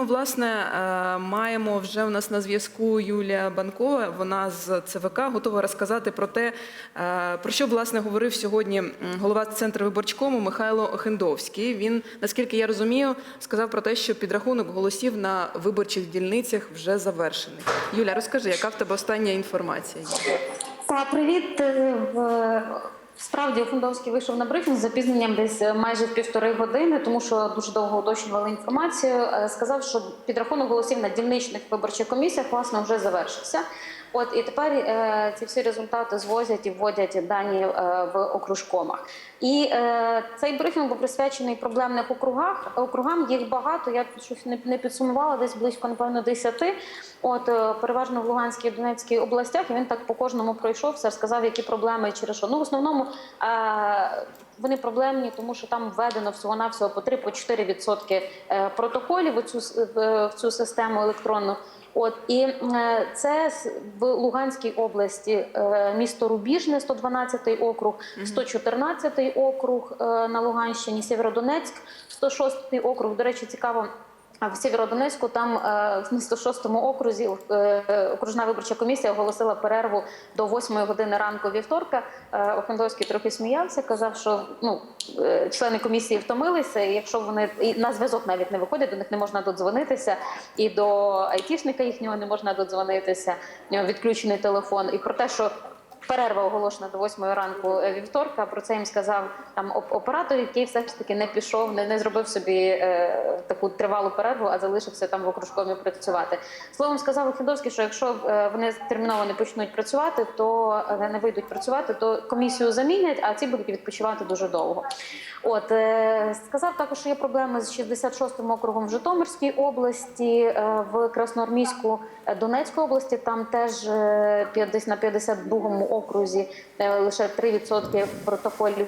ми власне е, маємо вже у нас на зв'язку Юлія Банкова. Вона з ЦВК готова розказати про те, е, про що власне говорив сьогодні голова центру виборчкому Михайло Хендовський. Він, наскільки я розумію, сказав про те, що підрахунок голосів на виборчих дільницях вже завершений. Юля, розкажи, яка в тебе остання інформація? Та привіт. Справді Фундовський вийшов на брифінг з запізненням десь е, майже в півтори години, тому що дуже довго уточнювали інформацію. Е, Сказав, що підрахунок голосів на дільничних виборчих комісіях власне вже завершився. От і тепер е, ці всі результати звозять і вводять дані е, в окружкомах. І е, цей брифінг був присвячений проблемних округах. Округам їх багато. Я щось не, не підсумувала, десь близько, напевно, десяти. От е, переважно в Луганській і Донецькій областях. І він так по кожному пройшов, все розказав, які проблеми через що. Ну в основному. Е, вони проблемні, тому що там введено всього навсього по 3 по 4 відсотки е, протоколів у цю в цю систему електронну. От і е, це в Луганській області е, місто Рубіжне, 112 округ, 114 округ е, на Луганщині, Сєвєродонецьк, 106 округ. До речі, цікаво. В Сєвєродонецьку там е, в 106-му окрузі е, окружна виборча комісія оголосила перерву до 8 години ранку вівторка. Е, Охендовський трохи сміявся, казав, що ну члени комісії втомилися, і якщо вони і на зв'язок навіть не виходять, до них не можна додзвонитися, і до айтішника їхнього не можна додзвонитися. Відключений телефон. І про те, що Перерва оголошена до 8 ранку е, вівторка. Про це їм сказав там оператор, який все ж таки не пішов, не, не зробив собі е, таку тривалу перерву, а залишився там в окружкомі працювати. Словом, сказав Охендовський, що якщо е, вони терміново не почнуть працювати, то е, не вийдуть працювати, то комісію замінять, а ці будуть відпочивати дуже довго. От е, сказав також, що є проблеми з 66-м округом в Житомирській області, е, в Красноармійську Донецької області. Там теж е, на 52-му окрузі е, лише 3% протоколів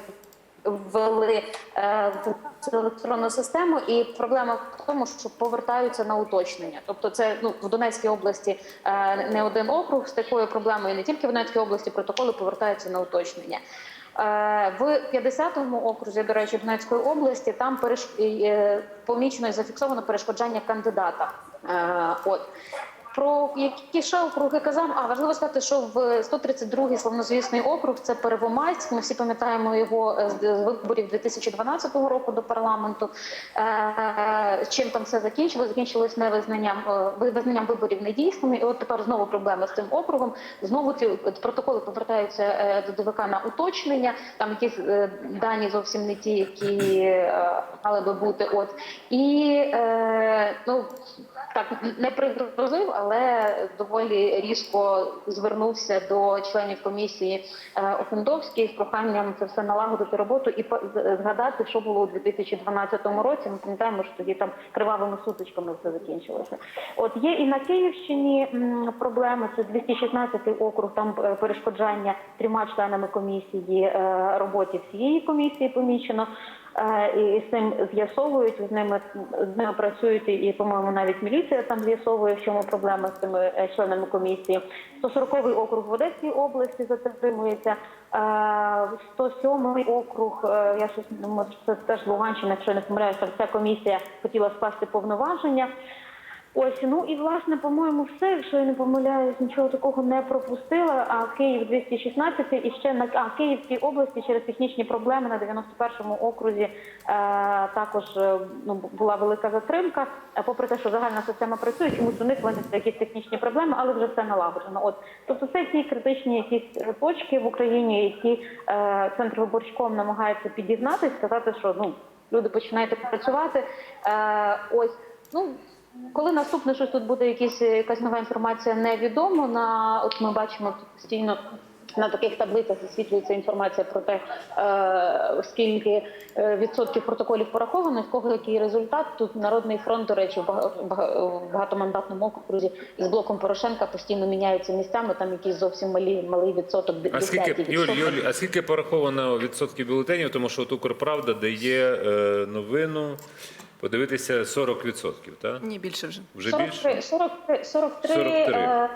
ввели е, в електронну систему, і проблема в тому, що повертаються на уточнення. Тобто, це ну в Донецькій області е, не один округ з такою проблемою, не тільки в Донецькій області протоколи повертаються на уточнення. В 50-му окрузі, до речі, Донецької області, там переш... помічено і зафіксовано перешкоджання кандидата. От про які ще округи казав? А важливо сказати, що в 132-й славнозвісний округ це Перевомайськ. Ми всі пам'ятаємо його е, з виборів 2012 року до парламенту. Е, Чим там все закінчилось? Закінчилось невизнанням е, визнанням виборів недійсними. І от тепер знову проблеми з цим округом. Знову ці протоколи повертаються е, до ДВК на уточнення. Там якісь е, дані зовсім не ті, які е, мали би бути. От і е, ну так не пригрозив, але доволі різко звернувся до членів комісії е, з проханням це все налагодити роботу і згадати, що було у 2012 році. Ми пам'ятаємо, що тоді там кривавими сутичками все закінчилося. От є і на Київщині проблеми. Це 216 округ. Там е, перешкоджання трьома членами комісії е, роботі всієї комісії помічено. Е, І з цим з'ясовують з ними з ними працюють і, по-моєму, навіть міліція там з'ясовує, в чому проблема з цими е, членами комісії. 140-й округ в Одеській області затримується. Е, 107-й округ. е, Я щось думаю, це теж Луганщина, якщо не помиляюся, ця комісія хотіла скласти повноваження. Ось ну і власне, по-моєму, все. Якщо я не помиляюсь, нічого такого не пропустила. А Київ 216 і ще на а Київській області через технічні проблеми на 91-му окрузі е, також е, ну була велика затримка. Е, Попри те, що загальна система працює, чомусь у них виникли якісь технічні проблеми, але вже все налагоджено. От тобто, це ті критичні якісь точки в Україні, які е, центр виборчком намагається підігнати сказати, що ну люди починаєте працювати. Е, ось ну. Коли наступне щось тут буде якісь якась нова інформація, невідомо. На от ми бачимо тут постійно. На таких таблицях висвітлюється інформація про те, е, скільки е, відсотків протоколів пораховано, в кого який результат. Тут Народний фронт, до речі, в багатомандатному окрузі із блоком Порошенка постійно міняються місцями. Там якийсь зовсім малі малий відсоток. А скільки, 10 Юль. Юль, а скільки пораховано відсотків бюлетенів, тому що от Укрправда дає е, новину подивитися 40%, так? Ні, більше вже. Вже більше? 43, 43, 43, 43.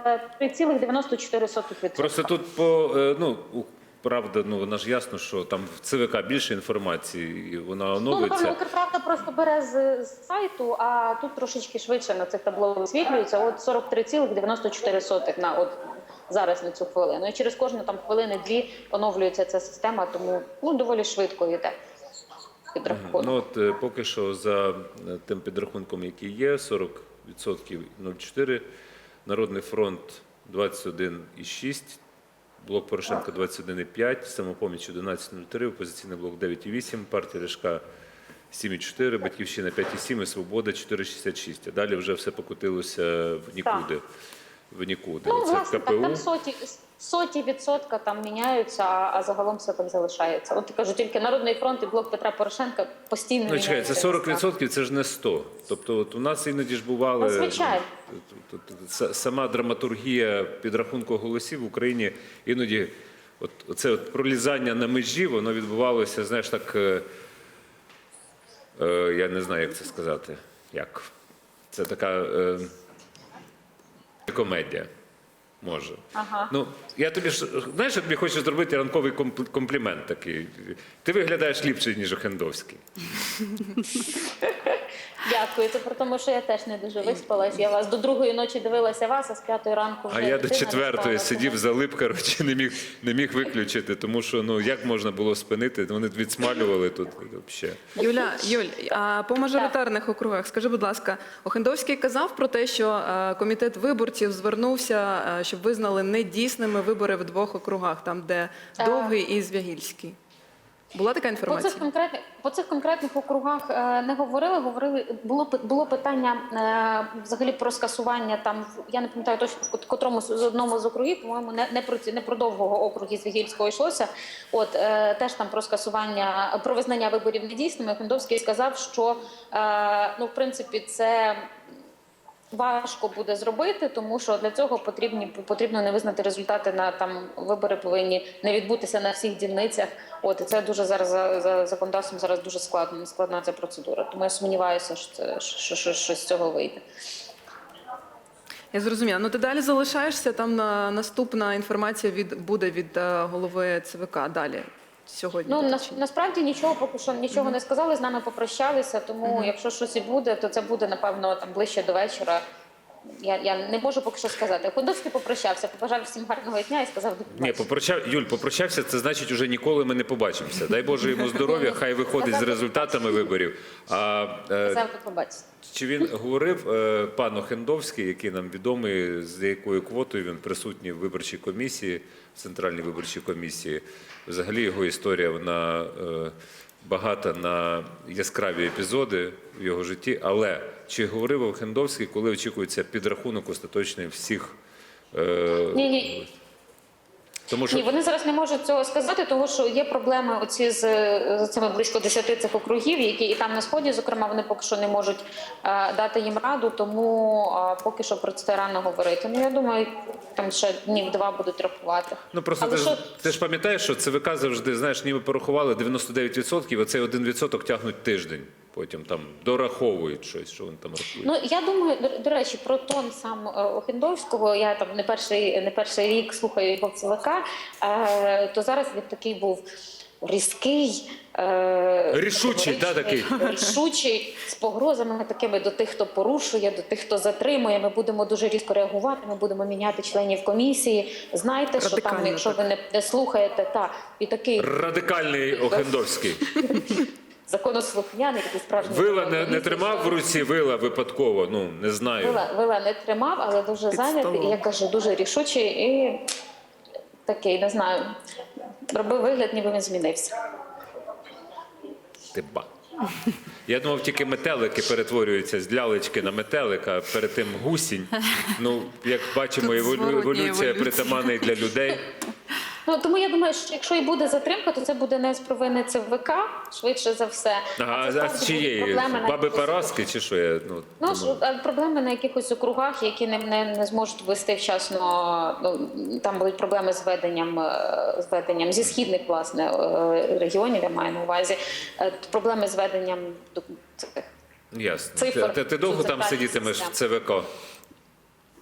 е, 3,94%. Просто тут по, е, ну, у- Укрправда, ну вона ж ясно, що там в ЦВК більше інформації, і вона Ну, напевно, Укрправда просто бере з, з сайту, а тут трошечки швидше на цих табло висвітлюється. От 43,94 на от зараз на цю хвилину. І через кожну там хвилини-дві оновлюється ця система, тому ну доволі швидко йде підрахунок. Ну от е, поки що за е, тим підрахунком, який є, 40% 0,4, Народний фронт 21,6, Блок Порошенка 21,5, Самопоміч 11,03, Опозиційний блок 9,8, партія Ляшка 7,4, Батьківщина 5,7 і Свобода 4,66. А далі вже все покотилося в нікуди. В нікуди. Ну, Це власне, так, там соті, соті відсотка там міняються, а, а загалом все так залишається. От я кажу, тільки Народний фронт і блок Петра Порошенка постійно Ну, чекай, міняються. це 40%, це ж не 100. Тобто от у нас іноді ж бували... Ну, звичайно. т- т- т- Сама драматургія підрахунку голосів в Україні іноді, от, оце от пролізання на межі, воно відбувалося, знаєш, так, е, е, я не знаю, як це сказати. Як? Це така е, комедія. Може. Ага. Ну, я тобі ж, знаєш, я тобі хочу зробити ранковий комп- комплімент такий. Ти виглядаєш ліпше, ніж Охендовський. Дякую. Це про тому, що я теж не дуже виспалась. Я вас до другої ночі дивилася вас, а з п'ятої ранку вже А я до дитина четвертої сидів залип, коротше, не міг, не міг виключити, тому що ну як можна було спинити? Вони відсмалювали тут взагалі. Юля, Юль, а по мажоритарних округах, скажи, будь ласка, Охендовський казав про те, що е, комітет виборців звернувся, е, щоб визнали недійсними вибори в двох округах, там де Е. Довгий і Звягільський. Була така інформація? По цих конкретних по цих конкретних округах е, не говорили. Говорили було було питання е, взагалі про скасування. Там я не пам'ятаю точно в котрому з одному з округів, по-моєму, не, не про не про довгого округу з Вігільського йшлося. От е, теж там про скасування про визнання виборів недійсними. Хендовський сказав, що е, ну в принципі це. Важко буде зробити, тому що для цього потрібні потрібно не визнати результати на там вибори повинні не відбутися на всіх дільницях. От і це дуже зараз за, за законодавством зараз дуже складно складна ця процедура. Тому я сумніваюся, що це що, що, що з цього вийде. Я зрозуміла. Ну ти далі залишаєшся. Там на наступна інформація від буде від е, голови ЦВК. Далі сьогодні. Ну на, насправді нічого поки що нічого не сказали. З нами попрощалися. Тому якщо щось і буде, то це буде напевно там ближче до вечора. Я, я не можу поки що сказати. Ходовський попрощався, побажав всім гарного дня і сказав до Ні, попрощав Юль, попрощався. Це значить, уже ніколи ми не побачимося. Дай Боже йому здоров'я, хай виходить з результатами виборів. А е, побачення. Чи він говорив е, пан Охендовський, який нам відомий, з якою квотою він присутній в виборчій комісії, в центральній виборчій комісії? Взагалі його історія вона е, багата на яскраві епізоди в його житті. Але чи говорив Охендовський, коли очікується підрахунок остаточний всіх? Е, Ні, ні, тому що Ні, вони зараз не можуть цього сказати, тому що є проблеми оці з, з цими близько 10 цих округів, які і там на сході, зокрема, вони поки що не можуть е, дати їм раду, тому е, поки що про це рано говорити. Ну я думаю, там ще днів два будуть рахувати. Ну просто Але ти, що- ж, ти ж пам'ятаєш, що ЦВК завжди, знаєш, ніби порахували 99%, оцей 1% тягнуть тиждень. Потім там дораховують щось, що вони там рахують. Ну я думаю, до, до речі, про тон сам е, Охендовського. Я там не перший не перший рік слухаю його ЦВК, е, то зараз він такий був різкий. Е, Рішучий, да, такий? рішучий з погрозами такими до тих, хто порушує, до тих, хто затримує. Ми будемо дуже різко реагувати. Ми будемо міняти членів комісії. Знайте, що там, якщо так. ви не, не слухаєте, та і такий Радикальний Охендовський. законослухняний, такий справжній Вила не, не тримав в руці вила випадково. Ну не знаю. Вила, вила не тримав, але дуже зайнятий. І я кажу, дуже рішучий і такий, не знаю, робив вигляд, ніби він змінився. Ти ба. Я думав, тільки метелики перетворюються з лялечки на метелика, перед тим гусінь. Ну, як бачимо, еволюція еволюція. притаманна і для людей. Ну тому я думаю, що якщо і буде затримка, то це буде не з провини ЦВК, швидше за все. Ага, а справді з чиєї? Баби Параски чи що я? Ну, Ну, думаю. ж, проблеми на якихось округах, які не, не, не зможуть ввести вчасно. Ну там будуть проблеми з веденням, е, з веденням зі східних власне е, регіонів. Я маю на увазі Е, проблеми з веденням цих Ясно. цифр Ти, ти довго там сидітимеш в. ЦВК?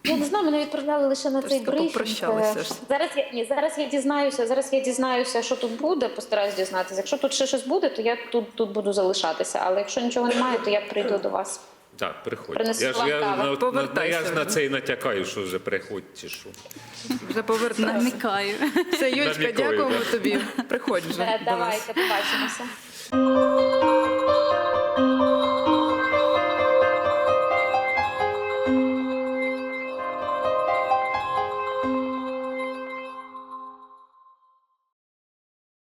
Я не знаю, мене відправляли лише на цей брифінг. попрощалися Е. Зараз я ні, зараз я дізнаюся. Зараз я дізнаюся, що тут буде. Постараюсь дізнатися. Якщо тут ще щось буде, то я тут, тут буду залишатися. Але якщо нічого немає, то я прийду до вас. Так, приходь. Принесу Я ж я, на, на, я ж на це і натякаю, що вже приходь чи що. Вже. Намікаю. Все, Юлька, дякуємо тобі. Приходь вже Е. Давайте побачимося.